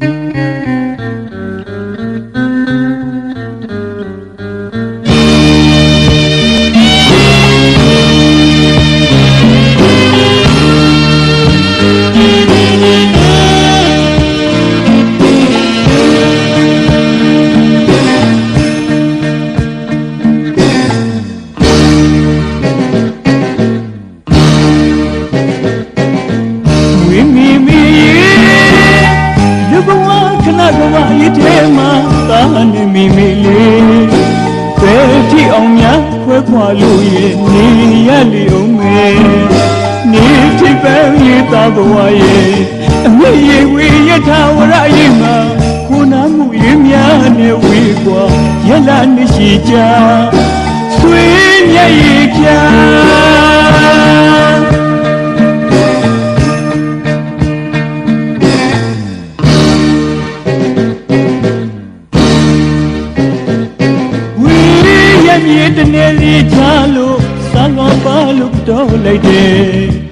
ဝိ ဝရည်ထဲမှာသာနေမီမီလေးဘယ်ထိအောင်များခွဲခွာလို့ရဲ့နေရလေအောင်မေနေထိပ်ပဲရတာဘဝရဲ့အမေရေဝေယထာဝရရဲ့မှာခုနာမှုရင်များနဲ့ဝေကွာရလာနေရှိကြဆွေးမြတ်ရဲ့ ရမြေတနေလေးချလို့သံဃာပါလို့တော့လိုက်တယ်